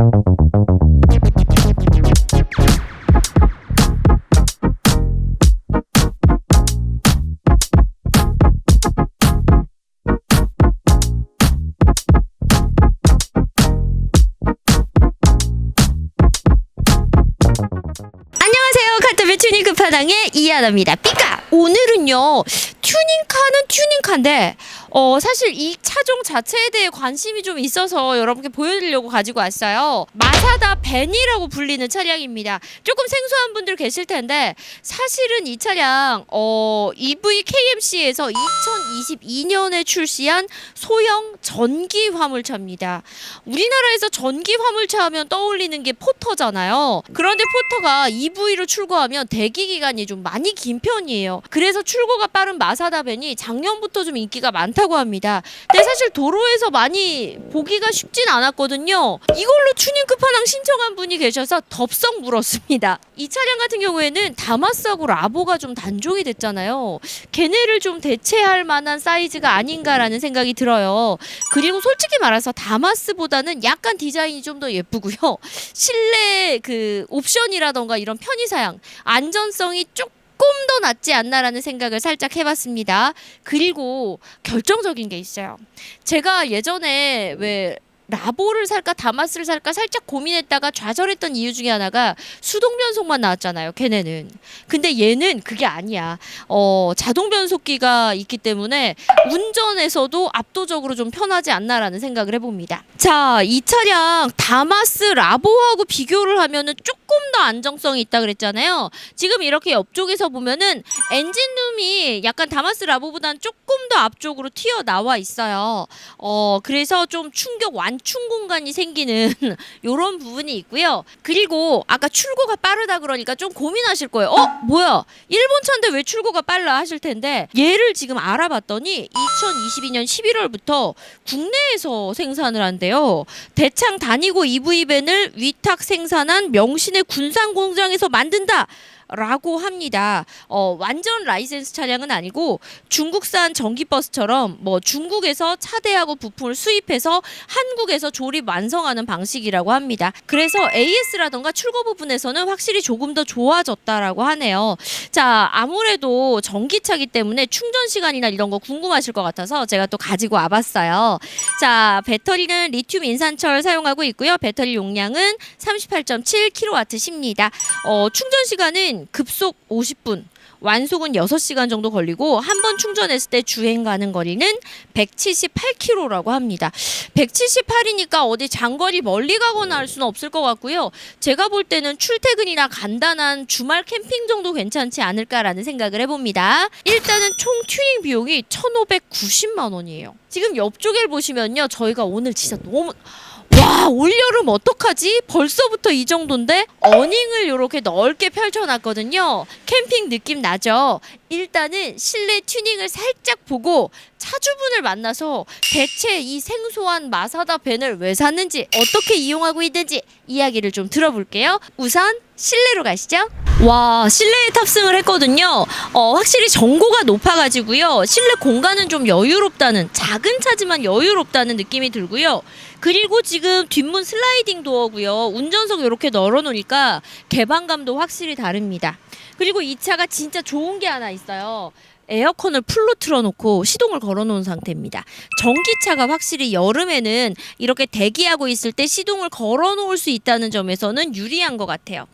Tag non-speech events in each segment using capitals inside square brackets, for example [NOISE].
안녕하세요. 카트별 튜닝 끝판왕의 이하나입니다. 삐까! 오늘은요, 튜닝카는 튜닝카인데, 어, 사실 이 차종 자체에 대해 관심이 좀 있어서 여러분께 보여드리려고 가지고 왔어요. 마사다 벤이라고 불리는 차량입니다. 조금 생소한 분들 계실 텐데, 사실은 이 차량, 어, EV KMC에서 2022년에 출시한 소형 전기 화물차입니다. 우리나라에서 전기 화물차 하면 떠올리는 게 포터잖아요. 그런데 포터가 EV로 출고하면 대기 기간이 좀 많이 긴 편이에요. 그래서 출고가 빠른 마사다 벤이 작년부터 좀 인기가 많다고 합니다. 근데 사실 도로에서 많이 보기가 쉽진 않았거든요. 이걸로 튜닝 끝판왕 신청한 분이 계셔서 덥석 물었습니다. 이 차량 같은 경우에는 다마스하고 라보가 좀 단종이 됐잖아요. 걔네를 좀 대체할 만한 사이즈가 아닌가라는 생각이 들어요. 그리고 솔직히 말해서 다마스보다는 약간 디자인이 좀 더 예쁘고요. 실내 그 옵션이라던가 이런 편의사양 안전성이 조금 더 낫지 않나라는 생각을 살짝 해봤습니다. 그리고 결정적인 게 있어요. 제가 예전에 왜 라보를 살까 다마스를 살까 살짝 고민했다가 좌절했던 이유 중에 하나가 수동 변속만 나왔잖아요. 걔네는. 근데 얘는 그게 아니야. 어, 자동 변속기가 있기 때문에 운전에서도 압도적으로 좀 편하지 않나라는 생각을 해봅니다. 자, 이 차량 다마스 라보하고 비교를 하면은 조금 더 안정성이 있다 그랬잖아요. 지금 이렇게 옆쪽에서 보면은 엔진룸이 약간 다마스 라보보다는 조금 더 앞쪽으로 튀어 나와 있어요. 어, 그래서 좀 충격 완충 공간이 생기는 [LAUGHS] 요런 부분이 있고요. 그리고 아까 출고가 빠르다 그러니까 좀 고민하실 거예요. 어, 뭐야? 일본 차인데 왜 출고가 빨라 하실 텐데 얘를 지금 알아봤더니 2022년 11월부터 국내에서 생산을 한대요. 대창 다니고 EV 밴을 위탁 생산한 명신의 군산 공장에서 만든다. 라고 합니다. 어, 완전 라이센스 차량은 아니고 중국산 전기버스처럼 뭐 중국에서 차대하고 부품을 수입해서 한국에서 조립 완성하는 방식이라고 합니다. 그래서 AS라던가 출고 부분에서는 확실히 조금 더 좋아졌다라고 하네요. 자, 아무래도 전기차기 때문에 충전 시간이나 이런 거 궁금하실 것 같아서 제가 또 가지고 와봤어요. 자, 배터리는 리튬 인산철 사용하고 있고요. 배터리 용량은 38.7kWh입니다. 어, 충전 시간은 급속 50분. 완속은 6시간 정도 걸리고 한 번 충전했을 때 주행 가는 거리는 178km라고 합니다. 178이니까 어디 장거리 멀리 가거나 할 수는 없을 것 같고요. 제가 볼 때는 출퇴근이나 간단한 주말 캠핑 정도 괜찮지 않을까라는 생각을 해봅니다. 일단은 총 튜닝 비용이 1,590만 원이에요. 지금 옆쪽을 보시면요. 저희가 오늘 진짜 너무 와 올여름 어떡하지? 벌써부터 이 정도인데 어닝을 이렇게 넓게 펼쳐놨거든요. 캠핑 느낌 나죠? 일단은 실내 튜닝을 살짝 보고 차주분을 만나서 대체 이 생소한 마사다 벤을 왜 샀는지 어떻게 이용하고 있는지 이야기를 좀 들어볼게요. 우선 실내로 가시죠. 와 실내에 탑승을 했거든요. 어, 확실히 전고가 높아가지고요. 실내 공간은 좀 여유롭다는 작은 차지만 여유롭다는 느낌이 들고요. 그리고 지금 뒷문 슬라이딩 도어고요. 운전석 이렇게 널어놓으니까 개방감도 확실히 다릅니다. 그리고 이 차가 진짜 좋은 게 하나 있어요. 에어컨을 풀로 틀어놓고 시동을 걸어놓은 상태입니다. 전기차가 확실히 여름에는 이렇게 대기하고 있을 때 시동을 걸어놓을 수 있다는 점에서는 유리한 것 같아요.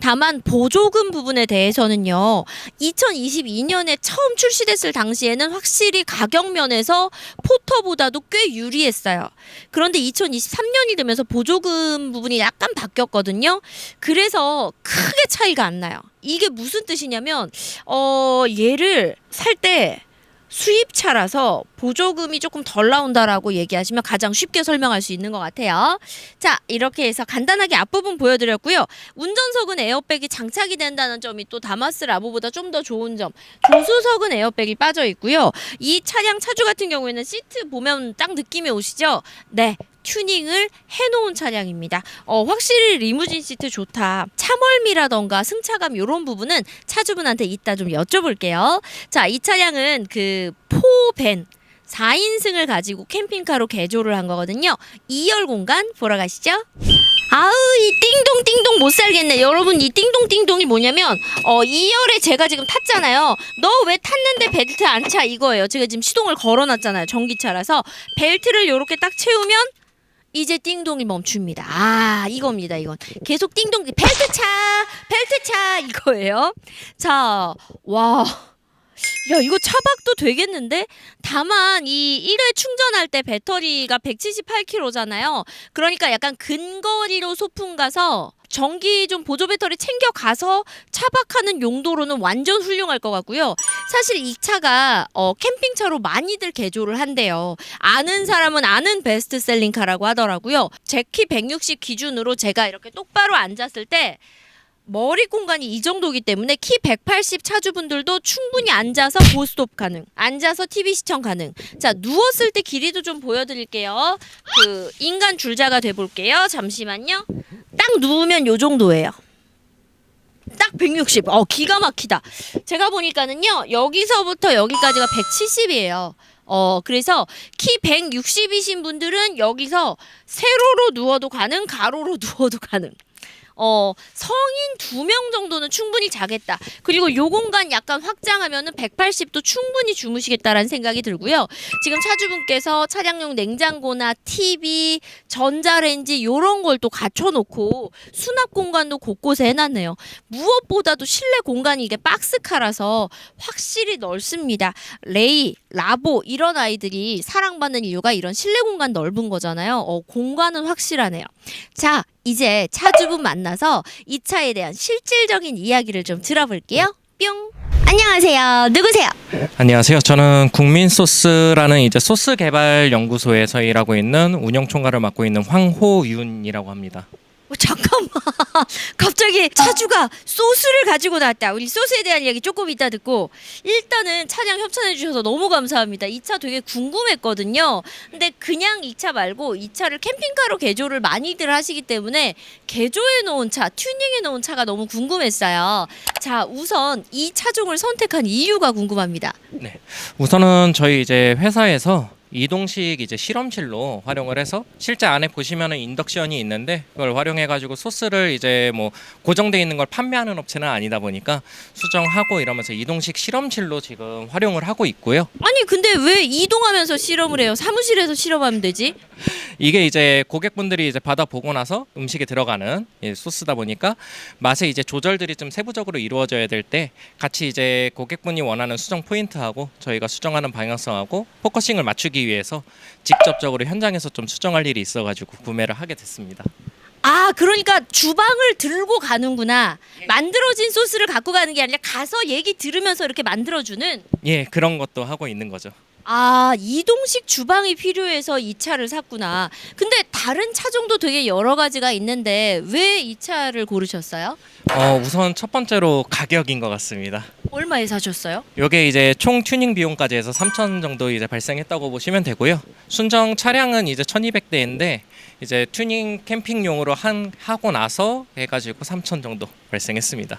다만 보조금 부분에 대해서는요. 2022년에 처음 출시됐을 당시에는 확실히 가격 면에서 포터보다도 꽤 유리했어요. 그런데 2023년이 되면서 보조금 부분이 약간 바뀌었거든요. 그래서 크게 차이가 안 나요. 이게 무슨 뜻이냐면 어 얘를 살 때 수입차라서 보조금이 조금 덜 나온다라고 얘기하시면 가장 쉽게 설명할 수 있는 것 같아요. 자, 이렇게 해서 간단하게 앞부분 보여드렸고요. 운전석은 에어백이 장착이 된다는 점이 또 다마스 라보보다 좀 더 좋은 점. 조수석은 에어백이 빠져 있고요. 이 차량 차주 같은 경우에는 시트 보면 딱 느낌이 오시죠? 네. 튜닝을 해놓은 차량입니다. 어, 확실히 리무진 시트 좋다. 차멀미라던가 승차감 이런 부분은 차주분한테 이따 좀 여쭤볼게요. 자, 이 차량은 그 포벤 4인승을 가지고 캠핑카로 개조를 한 거거든요. 2열 공간 보러 가시죠. 아우 이 띵동 띵동 못 살겠네 여러분 이 띵동 띵동이 뭐냐면 어 2열에 제가 지금 탔잖아요 너 왜 탔는데 벨트 안 차 이거예요 제가 지금 시동을 걸어놨잖아요 전기차라서 벨트를 요렇게 딱 채우면 이제 띵동이 멈춥니다. 아 이겁니다 이건. 계속 띵동 벨트 차 벨트 차 이거예요. 자 와 야 이거 차박도 되겠는데 다만 이 1회 충전할 때 배터리가 178kg잖아요 그러니까 약간 근거리로 소풍 가서 전기 좀 보조 배터리 챙겨 가서 차박하는 용도로는 완전 훌륭할 것 같고요. 사실 이 차가 어, 캠핑차로 많이들 개조를 한대요. 아는 사람은 아는 베스트셀링카라고 하더라고요. 제 키 160 기준으로 제가 이렇게 똑바로 앉았을 때 머리 공간이 이 정도기 때문에 키 180 차주분들도 충분히 앉아서 고스톱 가능. 앉아서 TV 시청 가능. 자, 누웠을 때 길이도 좀 보여드릴게요. 그 인간 줄자가 돼볼게요. 잠시만요. 딱 누우면 요 정도예요. 딱 160. 어, 기가 막히다. 제가 보니까는요, 여기서부터 여기까지가 170이에요. 어, 그래서 키 160이신 분들은 여기서 세로로 누워도 가능, 가로로 [LAUGHS] 누워도 가능. 어, 성인 두 명 정도는 충분히 자겠다. 그리고 요 공간 약간 확장하면은 180도 충분히 주무시겠다라는 생각이 들고요. 지금 차주분께서 차량용 냉장고나 TV, 전자레인지 요런 걸 또 갖춰놓고 수납 공간도 곳곳에 해놨네요. 무엇보다도 실내 공간이 이게 박스카라서 확실히 넓습니다. 레이, 라보 이런 아이들이 사랑받는 이유가 이런 실내 공간 넓은 거잖아요. 어, 공간은 확실하네요. 자, 이제 차주분 만나서 이 차에 대한 실질적인 이야기를 좀 들어볼게요. 뿅. 안녕하세요. 누구세요? 안녕하세요. 저는 국민소스라는 이제 소스 개발 연구소에서 일하고 있는 운영 총괄을 맡고 있는 황호윤이라고 합니다. 어, 잠깐만. [LAUGHS] 갑자기 차주가 소스를 가지고 나왔다. 우리 소스에 대한 이야기 조금 이따 듣고 일단은 차량 협찬해 주셔서 너무 감사합니다. 이 차 되게 궁금했거든요. 근데 그냥 이 차 말고 이 차를 캠핑카로 개조를 많이들 하시기 때문에 개조해 놓은 차, 튜닝해 놓은 차가 너무 궁금했어요. 자, 우선 이 차종을 선택한 이유가 궁금합니다. 우선은 저희 이제 회사에서 이동식 이제 실험실로 활용을 해서 실제 안에 보시면은 인덕션이 있는데 그걸 활용해 가지고 소스를 이제 뭐 고정돼 있는 걸 판매하는 업체는 아니다 보니까 수정하고 이러면서 이동식 실험실로 지금 활용을 하고 있고요. 아니 근데 왜 이동하면서 실험을 해요? 사무실에서 실험하면 되지? 이게 이제 고객분들이 이제 받아 보고 나서 음식에 들어가는 예, 소스다 보니까 맛의 이제 조절들이 좀 세부적으로 이루어져야 될 때 같이 이제 고객분이 원하는 수정 포인트하고 저희가 수정하는 방향성하고 포커싱을 맞추기 위해서 직접적으로 현장에서 좀 수정할 일이 있어가지고 구매를 하게 됐습니다. 아, 그러니까 주방을 들고 가는구나. 만들어진 소스를 갖고 가는 게 아니라 가서 얘기 들으면서 이렇게 만들어주는. 예, 그런 것도 하고 있는 거죠. 아, 이동식 주방이 필요해서 이 차를 샀구나. 근데 다른 차종도 되게 여러 가지가 있는데 왜 이 차를 고르셨어요? 어, 우선 첫 번째로 가격인 것 같습니다. 얼마에 사셨어요? 요게 이제 총 튜닝 비용까지 해서 3천 정도 이제 발생했다고 보시면 되고요. 순정 차량은 이제 1,200대인데 이제 튜닝 캠핑용으로 한 하고 나서 해가지고 3천 정도 발생했습니다.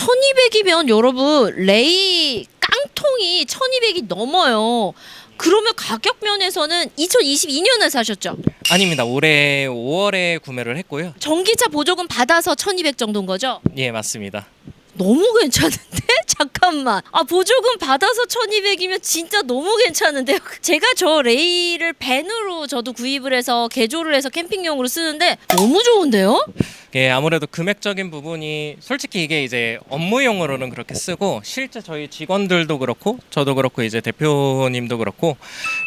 1200이면 여러분 레이 깡통이 1200이 넘어요. 그러면 가격 면에서는 2022년에 사셨죠? 아닙니다. 올해 5월에 구매를 했고요. 전기차 보조금 받아서 1200 정도인 거죠? 예, 맞습니다. 너무 괜찮은데? [LAUGHS] 잠깐만. 아, 보조금 받아서 1200이면 진짜 너무 괜찮은데요? [LAUGHS] 제가 저 레이를 밴으로 저도 구입을 해서 개조를 해서 캠핑용으로 쓰는데 너무 좋은데요? 예, 아무래도 금액적인 부분이 솔직히 이게 이제 업무용으로는 그렇게 쓰고 실제 저희 직원들도 그렇고 저도 그렇고 이제 대표님도 그렇고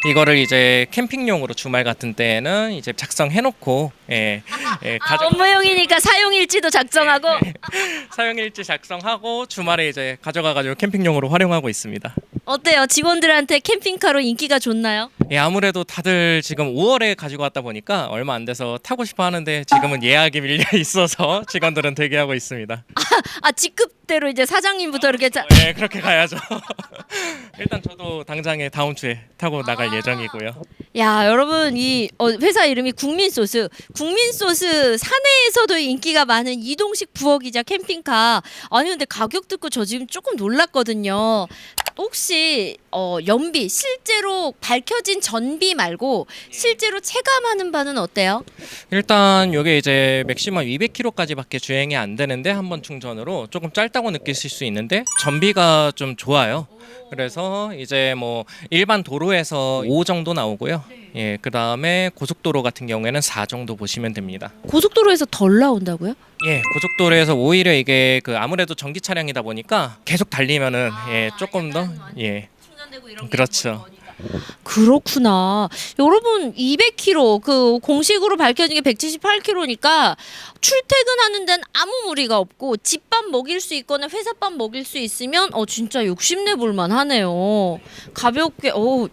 이거를 이제 캠핑용으로 주말 같은 때에는 이제 작성해 놓고 예, 예 아, 가져 업무용이니까 사용일지도 작성하고 [LAUGHS] 사용일지 작성하고 주말에 이제 가져가 가지고 캠핑용으로 활용하고 있습니다. 어때요? 직원들한테 캠핑카로 인기가 좋나요? 예, 아무래도 다들 지금 5월에 가지고 왔다 보니까 얼마 안 돼서 타고 싶어 하는데 지금은 예약이 밀려 있어서 [LAUGHS] 직원들은 대기하고 있습니다. 아, 직급대로 이제 사장님부터 이렇게 자, 예, 그렇게 가야죠. [LAUGHS] 일단 저도 당장에 다음 주에 타고 나갈 아. 예정이고요. 야 여러분 이 어, 회사 이름이 국민소스 국민소스 사내에서도 인기가 많은 이동식 부엌이자 캠핑카 아니 근데 가격 듣고 저 지금 조금 놀랐거든요 혹시 어, 연비 실제로 밝혀진 전비 말고 실제로 체감하는 바는 어때요? 일단 이게 이제 맥시멈 200km까지밖에 주행이 안 되는데 한 번 충전으로 조금 짧다고 느끼실 수 있는데 전비가 좀 좋아요. 그래서 이제 뭐 일반 도로에서 5 정도 나오고요. 예, 그 다음에 고속도로 같은 경우에는 4 정도 보시면 됩니다. 고속도로에서 덜 나온다고요? 예, 고속도로에서 오히려 이게 그 아무래도 전기 차량이다 보니까 계속 달리면은 예, 조금 더 예, 충전되고 이런 그렇죠. 그렇구나. 여러분 200km 그 공식으로 밝혀진 게 178km니까 출퇴근하는 데는 아무 무리가 없고 집밥 먹일 수 있거나 회사밥 먹일 수 있으면 어 진짜 욕심내 볼만 하네요. 가볍게 어, 어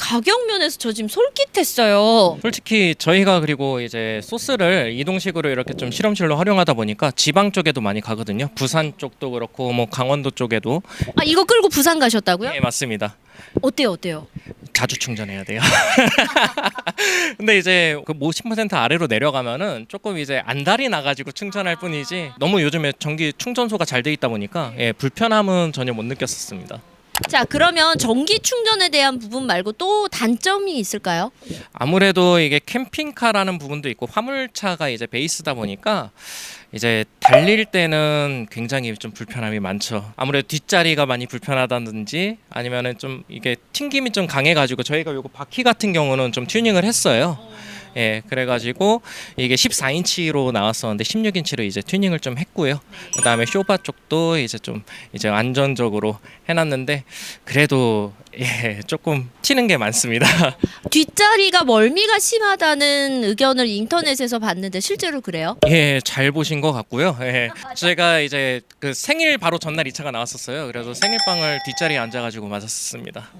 가격 면에서 저 지금 솔깃했어요. 솔직히 저희가 그리고 이제 소스를 이동식으로 이렇게 좀 실험실로 활용하다 보니까 지방 쪽에도 많이 가거든요. 부산 쪽도 그렇고 뭐 강원도 쪽에도 아 이거 끌고 부산 가셨다고요? 예, 맞습니다. 어때요 어때요? 자주 충전해야 돼요. [LAUGHS] 근데 이제 그50% 아래로 내려가면은 조금 이제 안달이 나가지고 충전할 뿐이지 너무 요즘에 전기 충전소가 잘 돼 있다 보니까 예, 불편함은 전혀 못 느꼈었습니다. 자 그러면 전기 충전에 대한 부분 말고 또 단점이 있을까요? 아무래도 이게 캠핑카라는 부분도 있고 화물차가 이제 베이스다 보니까 이제 달릴 때는 굉장히 좀 불편함이 많죠. 아무래도 뒷자리가 많이 불편하다든지 아니면은 좀 이게 튕김이 좀 강해가지고 저희가 요거 바퀴 같은 경우는 좀 튜닝을 했어요. 예, 그래가지고 이게 14인치로 나왔었는데 16인치로 이제 튜닝을 좀 했고요. 그다음에 쇼바 쪽도 이제 좀 이제 안전적으로 해놨는데 그래도 예, 조금 튀는 게 많습니다. [LAUGHS] 뒷자리가 멀미가 심하다는 의견을 인터넷에서 봤는데 실제로 그래요? 예, 잘 보신 것 같고요. 예, 제가 이제 그 생일 바로 전날 이 차가 나왔었어요. 그래서 생일빵을 뒷자리에 앉아가지고 맞았습니다.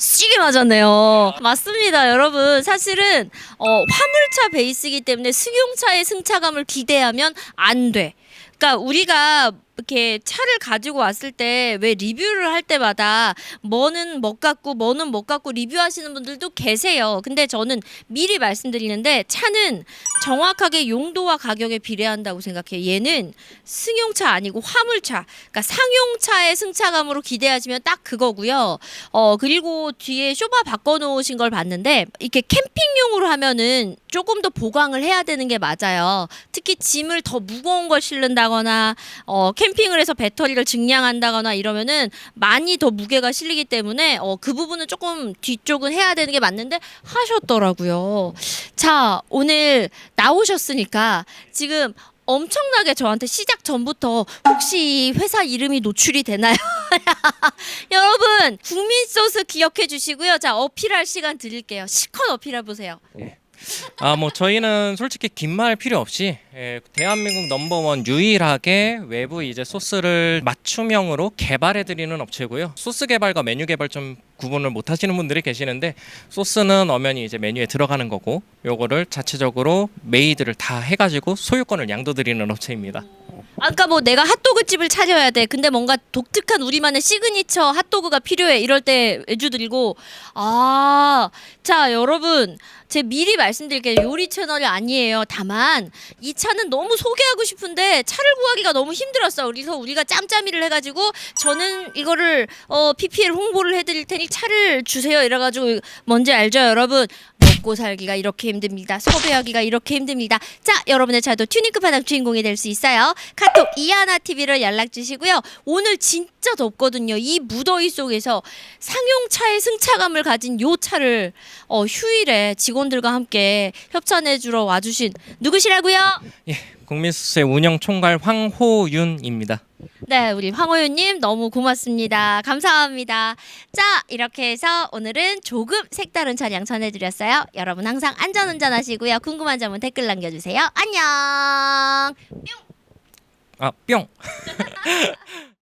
시게 맞았네요. 맞습니다, 여러분. 사실은 어, 화물차 베이스이기 때문에 승용차의 승차감을 기대하면 안 돼. 그러니까 우리가 이렇게 차를 가지고 왔을 때 왜 리뷰를 할 때마다 뭐는 못 갖고 뭐는 못 갖고 리뷰하시는 분들도 계세요. 근데 저는 미리 말씀드리는데 차는 정확하게 용도와 가격에 비례한다고 생각해요. 얘는 승용차 아니고 화물차. 그러니까 상용차의 승차감으로 기대하시면 딱 그거고요. 어 그리고 뒤에 쇼바 바꿔 놓으신 걸 봤는데 이렇게 캠핑용으로 하면은 조금 더 보강을 해야 되는 게 맞아요. 특히 짐을 더 무거운 걸 실른다거나 어 캠핑을 해서 배터리를 증량한다거나 이러면은 많이 더 무게가 실리기 때문에 어 그 부분은 조금 뒤쪽은 해야 되는 게 맞는데 하셨더라고요. 자, 오늘 나오셨으니까 지금 엄청나게 저한테 시작 전부터 혹시 회사 이름이 노출이 되나요? [LAUGHS] 여러분 국민 소스 기억해 주시고요. 자 어필할 시간 드릴게요. 실컷 어필해 보세요. 아, 뭐 저희는 솔직히 긴 말 필요 없이 예, 대한민국 넘버원 유일하게 외부 이제 소스를 맞춤형으로 개발해 드리는 업체고요. 소스 개발과 메뉴 개발 좀 구분을 못 하시는 분들이 계시는데 소스는 엄연히 이제 메뉴에 들어가는 거고 요거를 자체적으로 메이드를 다 해가지고 소유권을 양도 드리는 업체입니다. 아까 뭐 내가 핫도그 집을 차려야 돼. 근데 뭔가 독특한 우리만의 시그니처 핫도그가 필요해. 이럴 때 외주 들고 아, 자 여러분 제 미리 말씀드릴게요. 요리 채널이 아니에요. 다만 이 차는 너무 소개하고 싶은데 차를 구하기가 너무 힘들었어. 그래서 우리가 짬짬이를 해가지고 저는 이거를 어, PPL 홍보를 해드릴 테니 차를 주세요. 이래가지고 뭔지 알죠, 여러분? 먹고 살기가 이렇게 힘듭니다. 섭외하기가 이렇게 힘듭니다. 자, 여러분의 차도 튜닝크 바닥 주인공이 될 수 있어요. 카톡 이하나 TV로 연락 주시고요. 오늘 진짜 덥거든요. 이 무더위 속에서 상용차의 승차감을 가진 요 차를 어, 휴일에 직원들과 함께 협찬해 주러 와주신 누구시라고요? 예, 국민수세 운영 총괄 황호윤입니다. 네, 우리 황호윤님 너무 고맙습니다. 감사합니다. 자, 이렇게 해서 오늘은 조금 색다른 차량 전해드렸어요. 여러분 항상 안전운전 하시고요. 궁금한 점은 댓글 남겨주세요. 안녕! 아, 뿅. [LAUGHS]